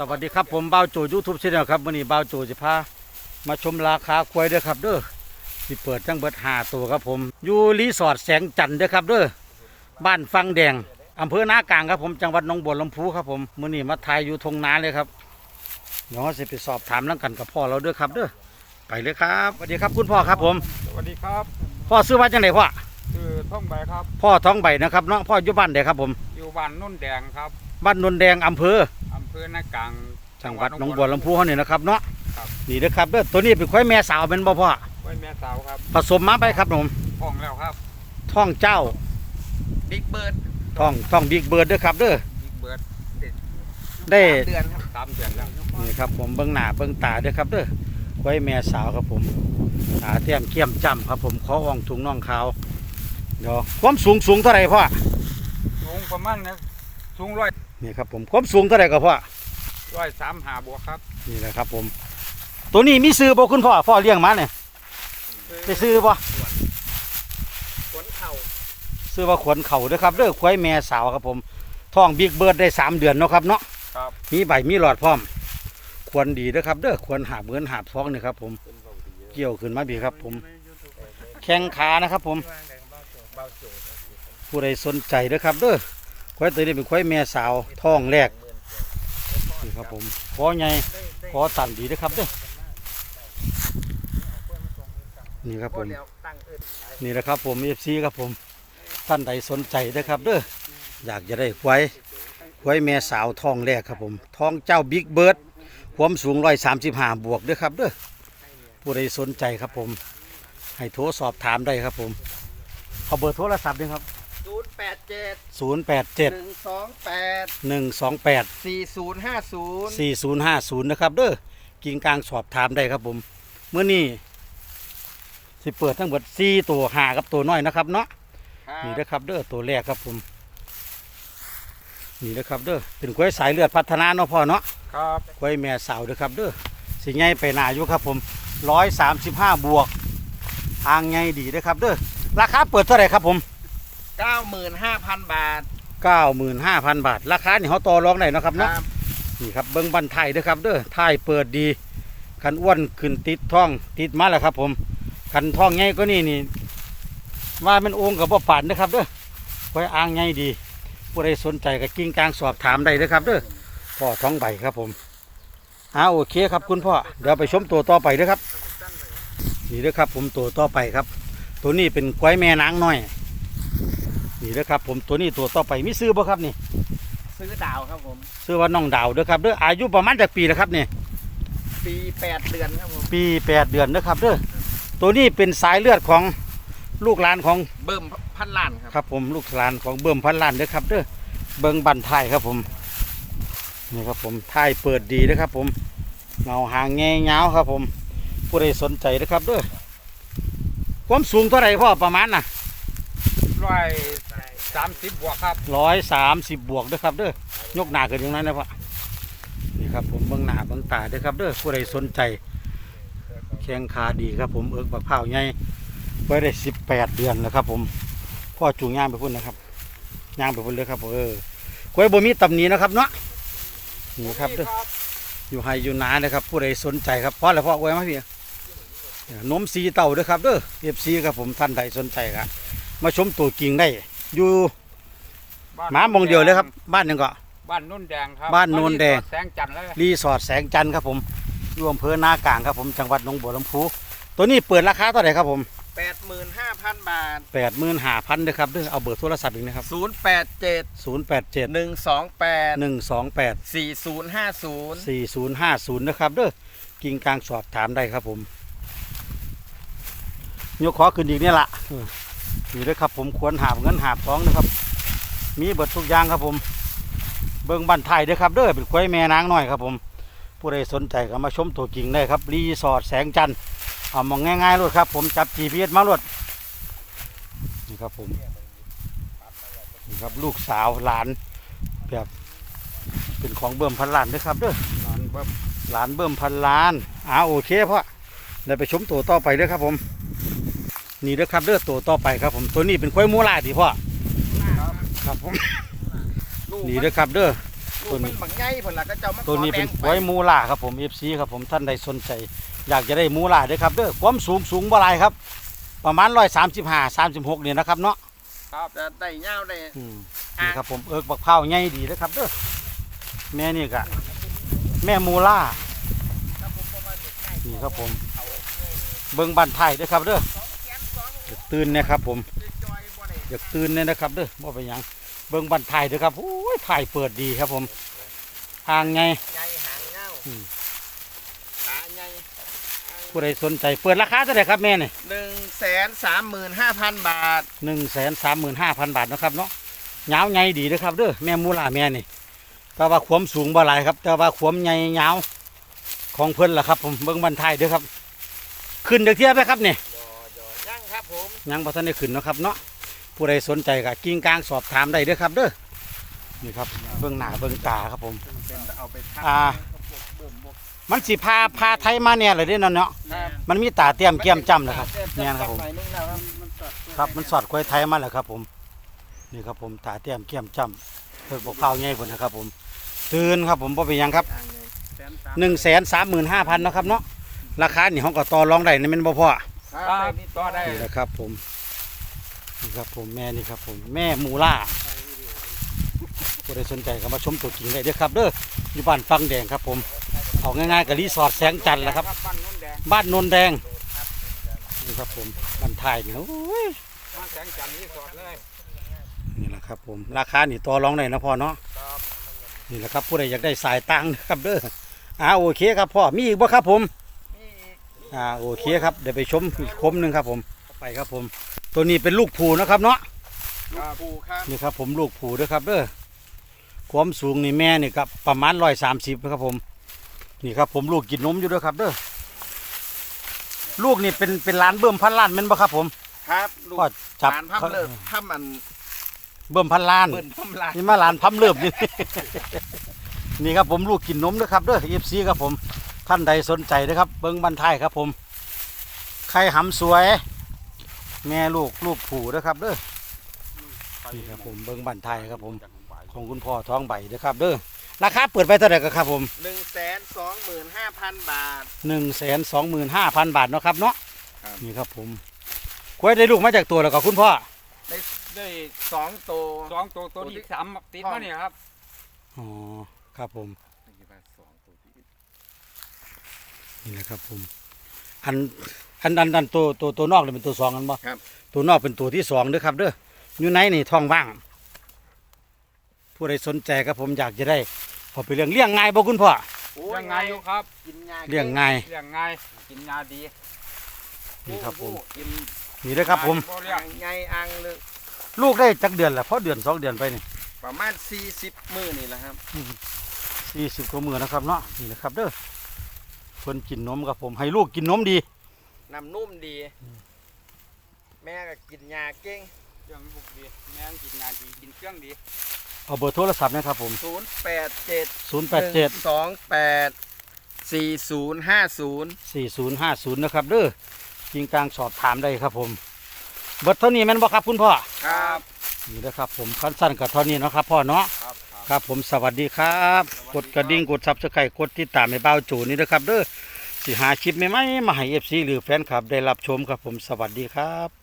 สวัสดีครับผมบ่าวโจยูทูบช anel ครับวันนี้บ่าวโจจะพามาชมราคาควายเด้อครับเด้อที่เปิดทั้งเบิดหาตัวครับผม อยู่รีสอร์ทแสงจันทร์เด้อครับเด้อบ้านฟังแดงอำเภอนากลางครับผมจังหวัดหนองบัวลำพูครับผมมื้อนี้มาถ่ายอยู่ทงนาเลยครับเดี๋ยวเราจะไปสอบถามเรื่องกันกับพ่อเราเด้อครับเด้อไปเลยครับสวัสดีครับคุณพ่อครับผม สวัสดีครับ พ่อซื้อมาจังไหนพ่อคือท่องใบครับ พ่อท้องใบนะครับเนาะพ่ออยู่บ้านใดครับผม อยู่บ้านนุ่นแดงครับ บ้านนนแดงอำเภออำเภอนากลางจังหวัดหนองบัวลำพูเขาเนี่ยนะครับเนาะครับนี่นะครับเด้อตัวนี้เป็นควายแม่สาวเป็นบ่พ่อไว้แม่สาวครับผสมมาไปครับผมห้องแล้วครับ ท้องเจ้าบิ๊กเบิร์ดท้องท้องบิ๊กเบิร์ดเด้อครับเด้อบิ๊กเบิร์ดได้เดือนครับสามเดือนแล้วนี่ครับผมเบิ้งหน้าเบิ้งตาเด้อครับเด้อควายแม่สาวครับผมตาเทียมเขี้ยมจ้ำครับผมขออ่องถุงน่องขาวเดี๋ยวความสูงสูงเท่าไหร่พ่อสูงประมาณนะสูงร้อยนี่ครับผมความสูงเท่าไหร่ก็พ่อ ร้อยสามหาบวกครับนี่แหละครับผม ตัวนี้มีซื้อบ่คุณพ่อพ่อเลี้ยงมาเนี่ยไปซื้อบ่ขนเข่าซื้อว่าขวนเข่าเด้อครับเด้อควายแม่สาวครับผมท้องบิ๊กเบิร์ดได้สามเดือนเนาะครับเนาะครับมีใบมีหลอดพร้อม ควรดีเด้อครับเด้อควรหาบเงินหาบท้องนี่ครับผมเกี่ยวขึ้นมาบีครับผม แข้งขานะครับผม ผู้ใดสนใจเด้อครับเด้อควายตัวนี้เป็นควายแม่สาวท้องแรก นี่ครับผมคอใหญ่คอตันดีเด้อครับเด้อนี่ครับผมนี่แหละครับผมเอฟซีครับผมท่านใดสนใจเด้อครับเด้ออยากจะได้ควายควายแม่สาวท้องแรกครับผมท้องเจ้าบิ๊กเบิร์ดความสูงร้อยสามสิบห้าบวกเด้อครับเด้อผู้ใดสนใจครับผม ให้โทรสอบถามได้ครับผมเอาเบอร์โทรศัพท์ด้วยครับ แปดเจ็ดศูนย์แปดเจ็ดหนึ่งสองแปดหนึ่งสองแปดสี่ศูนย์ห้าศูนย์สี่ศูนย์ห้าศูนย์นะครับเด้อกิ่งกลางสอบถามได้ครับผมเมื่อนี้สิเปิดทั้งหมดสี่ตัวหากับตัวน้อยนะครับเนาะนี่นะครับเด้อตัวแรกครับผมนี่นะครับเด้อเป็นกล้วยสายเลือดพัฒนาเนาะพ่อเนาะครับกล้วยแม่สาวเด้อครับเด้อสิไงไปหนาอยู่ครับผมร้อยสามสิบห้าบวก ทางไงดีเด้อครับเด้อราคาเปิดเท่าไหร่ครับผม เก้าหมื่นห้าพันบาทเก้าหมื่นห้าพันบาท ราคานี่เขาต่อรองได้เนาะครับคเนาะรับนี่ครับเบิ้งบันไทยเด้อครับเด้อไทยเปิดดีคันอ้วนขึ้นติดท้องติดมาแล้วครับ ผมคันท้องไงก็นี่นี่ว่ามันองค์กับบ่ปานเด้อครับเด้อไว้อ่างไงดีผู้ใดสนใจก็กิ้งกลางสอบถามได้เด้อครับเด้อพ่อท้องใบครับผมอ่าโอเคครับคุณพ่อเดี๋ยวไปชมตัวต่อไปเด้อครับ นี่เด้อครับ ผมตัวต่อไปครับ ตัวนี้เป็นควายแม่นางน้อย นี่เด้อครับผมตัวนี้ตัวต่อไปมีซื้อบ่ครับนี่ ซื้อดาวครับผม ซื้อว่าน้องดาวเด้อครับเด้ออายุประมาณจากปีแล้วครับนี่ ปีแปดเดือนครับผม ปีแปดเดือนนะครับเด้อตัวนี้เป็นสายเลือดของลูกหลานของเบิ่มพันล้านครับครับผมลูกหลานของเบิ่มพันล้านเด้อครับเด้อเบิ่งบันทายครับผมนี่ครับผมทายเปิดดีเด้อครับผมเงาหางแงเงาวครับผมผู้ใดสนใจเด้อครับเด้อความสูงเท่าไหร่พ่อประมาณน่ะร้อย สามสิบบวกครับร้อยสามสิบบวกด้อครับเด้อยกหนาเกินอย่างนั้นนะพ่อนี่ครับผมเบิ่งหน้าเบิ่งตาด้อครับเด้อผู้ใดสนใจแข้งขาดีครับผมเอิกบักเผาวใหญ่ไว้ได้สิบแปดเดือนแล้วครับ ผมพ่อจูงย่างไปพุ่นนะครับย่างไปพุ่นเลยครับผมเออกล้วยบมีตำหนินะครับเนาะนี่ครับเด้ออยู่ไฮอยู่นานะครับ ผู้ใดสนใจครับพ่อแล้วพ่อกล้วยมาพี่เนี่ยนมสีเต่าเด้อครับเด้อเอฟซีครับผมท่านใดสนใจครับมาชมตัวกิ่งได้ อยู่หมาหมองเดียวเลยครับ บ้านหนึงก็บ้านนุ่นแดงครับบ้านนุ่นแดงแสงจันทร์แล้วรีสอร์ทแสงจันทร์ครับผมอยู่อำเภอนากลางครับผมจังหวัดหนองบัวลำพูตัวนี้เปิดราคาเท่าไหร่ครับผมแปดหมื่นห้าพันบาทแปดหมื่นห้าพันเลยครับเด้อเอาเบอร์โทรศัพท์อีกนะครับศูนย์แปดเจ็ดศูนย์แปดเจ็ดหนึ่งสองแปดหนึ่งสองแปด สี่ศูนย์ห้าศูนย์สี่ศูนย์ห้าศูนย์นะครับเด้อกิ่งกลางสอบถามได้ครับผม ยกขอขึ้นอีกนี่ละเออ นี่เด้อครับ ผมควรหาบเงินหาบทองนะครับ มีเบิดทุกอย่างครับผม เบิ้งบันไทยเด้อครับเด้อเป็นควายแม่นางหน้อยครับผม ผู้ใดสนใจก็มาชมตัวกิ่งได้ครับ รีสอร์ทแสงจันทร์เอามองง่ายๆเลยครับ ผมจับ GPS มาลวดนี่ครับผมนี่ครับลูกสาวหลานแบบเป็นของเบิ่มพันล้านเด้อครับเด้อนอนเบิ่มหลานเบิ่มพันล้านอ่าโอเคพ่อเดี๋ยวไปชมตัวต่อไปเด้อครับผม นี่เด้อครับเด้อตัวต่อไปครับผมตัวนี้เป็นควายมูลาดิพ่อครับผมลูกนี่เด้อครับเด้อลูกมันบักใหญ่ผลละก็เจ้ามาขอตัวนี้เป็นแบ่งหวยมูล่าครับผม FC ครับผมท่านใดสนใจ อยากจะได้มูล่าเด้อครับเด้อความสูงสูงบ่หลายครับ ประมาณ135 36นี่นะครับเนาะครับจะได้เงาวได้อืมนี่ครับผมเอิกบักเผาวใหญ่ดีเด้อครับเด้อแม่นี่ก็แม่มูล่านี่ครับผม เบิ่งบ้านไทยเด้อครับเด้อ อยากตื่นเนี่ยครับผมจอยบ่ได้อยากตื่นเนี่ยนะครับเด้อบ่ไปนหยังเบิ่งบ้านไทยเด้อครับโอ้ยไทยเปิดดีครับผมทางไง ใหญ่หางเงาอืม ขาใหญ่ผู้ใดสนใจเปิดราคาเท่าไหร่ครับแม่นี่หนึ่งแสนสามหมื่นห้าพันบาท หนึ่งแสนสามหมื่นห้าพันบาทนะครับเนาะยาวใหญ่ดีนะครับเด้อแม่มูล่าแม่นี่แต่ว่าความสูงบ่หลายครับ แต่ว่าความใหญ่ยาวของเพิ่นล่ะครับ ผมเบิ่งบ้านไทยเด้อครับ ขึ้นเด็กเทียบไหมครับนี่ยอยยังครับผม ยังบ่ทันได้ขึ้นนะครับเนาะผู้ใดสนใจก็กิ้งกลางสอบถามได้เด้อครับ เด้อนี่ครับเบิ่งหน้าเบิ่งตาครับผมเอาไปทอ่ามันสิพาพาไทยมาเนี่ยเลยเด้อเนาะเนาะมันมีตาเตรียมเกียมจำนะครับแม่นครับผมหอยนึงแล้วครับมันสดครับมันสอดควายไทยมาแล้วครับ ผมนี่ครับผมตาเตรียมเกียมจำเพิ่งบอกเผาใหญ่พุ่นนะครับ ผมตื่นครับผมบ่เป็นยังครับหนึ่งแสนสามหมื่นห้าพันนะครับเนาะราคานี่ห้องก็ต่อรองได้นี่มันบ่พอ ครับต่อได้นี่นะครับผมนี่ครับผมแม่นี่ครับผมแม่มูล่าผู้ใดสนใจก็มาชมตัวจริงได้เด้อครับเด้ออยู่บ้านฟังแดงครับผมเอาง่ายๆกับรีสอร์ทแสงจันทร์แหละครับปั้นนุ่นแดงบ้านนนแดงนี่ครับผมบ้านไทยนี่โอ้ยมาแสงจันทร์นี่สดเลยนี่แหละครับผมราคานี่ต่อรองได้นะพ่อเนาะนี่แหละครับผู้ใดอยากได้สายตังค์นะครับเด้ออ่าโอเคครับพ่อมีอีกบ่ครับผมนี่ อีกอ่าโอเคครับเดี๋ยวไปชมอีกคมหนึ่งครับผมไปครับผม ตัวนี้เป็นลูกผูนะครับเนาะลูกปูครับนี่ครับผมลูกผูด้วยครับเด้อความสูงนี่แม่นี่ครับประมาณร้อยสามสิบนะครับผม นี่ครับผมลูกกินนมอยู่ด้วยครับเด้อลูกนี่เป็นเป็นล้านเบิ่มพันล้านแม่นบ่ครับผม ครับลูกก็จับหลานพับเลิกพับมันเบิ่มพันล้านเบิ่นพับลายนี่มาหลานพัมเริ่มนี่นี่ครับผมลูกกินนมนะครับเด้อเอฟซีครับผม ท่านใดสนใจนะครับเบิ้งบันทายครับผมไข่หำสวย แม่ลูกลูกผูนะครับเด้อนี่ครับผมเบิ้งบันทายครับผมของคุณพ่อท้องใบนะครับเด้อราคาเปิดไปเท่าไหร่ครับผมหนึ่งแสนสองหมื่นห้าพันบาทหนึ่งแสนสองหมื่นห้าพันบาทเนาะครับเนาะครับนี่ครับผมควายได้ลูกมาจากตัวแล้วก็คุณพ่อได้ได้สองตัวสองตัวตัวนี้สามติดมาเนี่ยครับอ๋อครับผม นี่นะครับผมอันอันอันอันตัวตัวตัวนอกเลยเป็นตัวสองกันบ่ครับ ตัวนอกเป็นตัวที่สองเด้อครับเด้ออยู่ในนี่ท้องว่าง ผู้ใดสนใจครับผมอยากจะได้พอไปเลี้ยงเลี้ยงง่ายบ่คุณพ่อโอ้ยังไงอยู่ครับ กินงาเลี้ยงง่ายเลี้ยงง่ายกินยาดีนี่ครับผมกินนี่เด้อครับผมบ่เลี้ยอ่างงไงอ่างเลยลูกได้จักเดือนละเพราะเดือนสองเดือนไปนี่ประมาณสี่สิบมือนี่แหละครับสี่สิบกว่ามือนะครับเนาะนี่นะครับเด้อ เพิ่นกินนมครับผม ให้ลูกกินนมดี น้ำนุ่มดี แม่ก็กินยาเก่งเลี้ยงลูกดี แม่งกินยาดีกินเครื่องดี เอาเบอร์โทรศัพท์นะครับผม ศูนย์แปดเจ็ดศูนย์แปดเจ็ดสองแปดสี่ศูนย์ห้าศูนย์สี่ศูนย์ห้าศูนย์นะครับเด้อยิงกลางสอบถามได้ครับผม เบิดเท่านี้แม่นบ่ครับคุณพ่อ ครับ นี่นะครับผมขั้นสั้นกับเท่านี้เนาะครับพ่อเนาะ ครับ ครับผมสวัสดีครับ กดกระดิ่งกดซับสไครต์กดติดตามให้เบ้าจูนี่นะครับเด้อสิหาคลิปใหม่ๆมาให้เอฟซีหรือแฟนคลับได้รับชมครับผมสวัสดีครับ